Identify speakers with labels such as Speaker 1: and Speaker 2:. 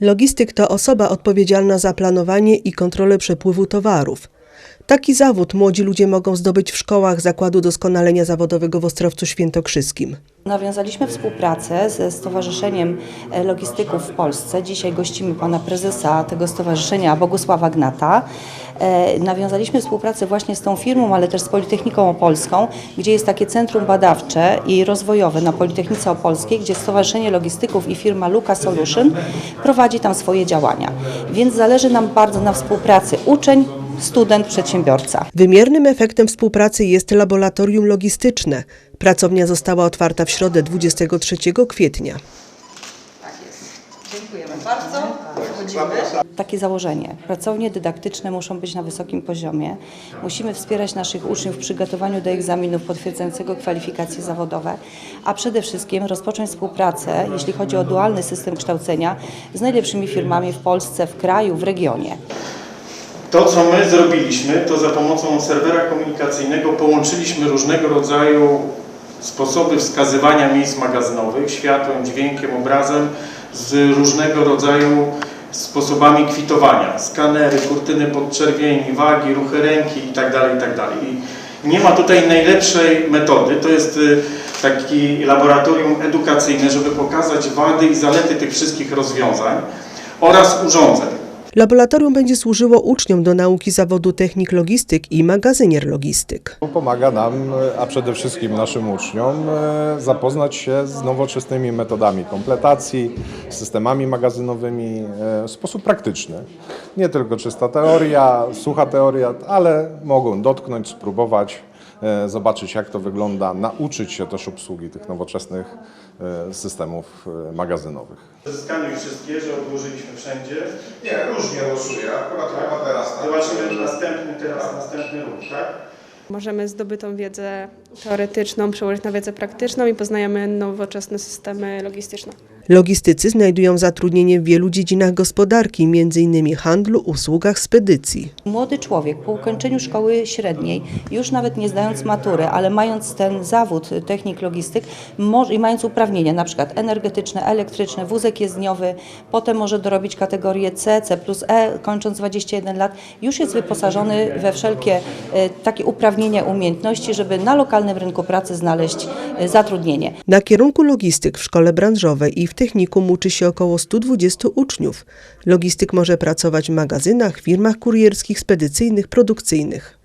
Speaker 1: Logistyk to osoba odpowiedzialna za planowanie i kontrolę przepływu towarów. Taki zawód młodzi ludzie mogą zdobyć w szkołach Zakładu Doskonalenia Zawodowego w Ostrowcu Świętokrzyskim.
Speaker 2: Nawiązaliśmy współpracę ze Stowarzyszeniem e, Logistyków w Polsce. Dzisiaj gościmy pana prezesa tego stowarzyszenia, Bogusława Gnata. E, Nawiązaliśmy współpracę właśnie z tą firmą, ale też z Politechniką Opolską, gdzie jest takie centrum badawcze i rozwojowe na Politechnice Opolskiej, gdzie Stowarzyszenie Logistyków i firma Luka Solution prowadzi tam swoje działania. Więc zależy nam bardzo na współpracy uczeń, student, przedsiębiorca.
Speaker 1: Wymiernym efektem współpracy jest laboratorium logistyczne. Pracownia została otwarta w środę 23 kwietnia.
Speaker 2: Dziękujemy bardzo. Takie założenie. Pracownie dydaktyczne muszą być na wysokim poziomie. Musimy wspierać naszych uczniów w przygotowaniu do egzaminów potwierdzającego kwalifikacje zawodowe, a przede wszystkim rozpocząć współpracę, jeśli chodzi o dualny system kształcenia, z najlepszymi firmami w Polsce, w kraju, w regionie.
Speaker 3: To, co my zrobiliśmy, to za pomocą serwera komunikacyjnego połączyliśmy różnego rodzaju sposoby wskazywania miejsc magazynowych, światłem, dźwiękiem, obrazem, z różnego rodzaju sposobami kwitowania. Skanery, kurtyny podczerwieni, wagi, ruchy ręki itd. itd. I nie ma tutaj najlepszej metody. To jest y, taki laboratorium edukacyjne, żeby pokazać wady i zalety tych wszystkich rozwiązań oraz urządzeń.
Speaker 1: Laboratorium będzie służyło uczniom do nauki zawodu technik logistyk i magazynier logistyk.
Speaker 4: Pomaga nam, a przede wszystkim naszym uczniom, e, zapoznać się z nowoczesnymi metodami kompletacji, systemami magazynowymi e, w sposób praktyczny. Nie tylko czysta teoria, sucha teoria, ale mogą dotknąć, spróbować, zobaczyć jak to wygląda, nauczyć się też obsługi tych nowoczesnych e, systemów e, magazynowych.
Speaker 3: Zeskanuj wszystkie, że odłożyliśmy wszędzie.
Speaker 5: Nie, różnie losuję. Akurat chyba teraz tak.
Speaker 3: Zobaczymy następny, teraz następny ruch, tak?
Speaker 6: Możemy zdobytą wiedzę teoretyczną przełożyć na wiedzę praktyczną i poznajemy nowoczesne systemy logistyczne.
Speaker 1: Logistycy znajdują zatrudnienie w wielu dziedzinach gospodarki, m.in. handlu, usługach, spedycji.
Speaker 2: Młody człowiek po ukończeniu szkoły średniej, już nawet nie zdając matury, ale mając ten zawód technik logistyk może, i mając uprawnienia na przykład energetyczne, elektryczne, wózek jezdniowy, potem może dorobić kategorię C, C plus E, kończąc 21 lat, już jest wyposażony we wszelkie e, takie uprawnienia, umiejętności, żeby na lokalnym rynku pracy znaleźć e, zatrudnienie.
Speaker 1: Na kierunku logistyk w szkole branżowej i w technikum uczy się około 120 uczniów. Logistyk może pracować w magazynach, firmach kurierskich, spedycyjnych, produkcyjnych.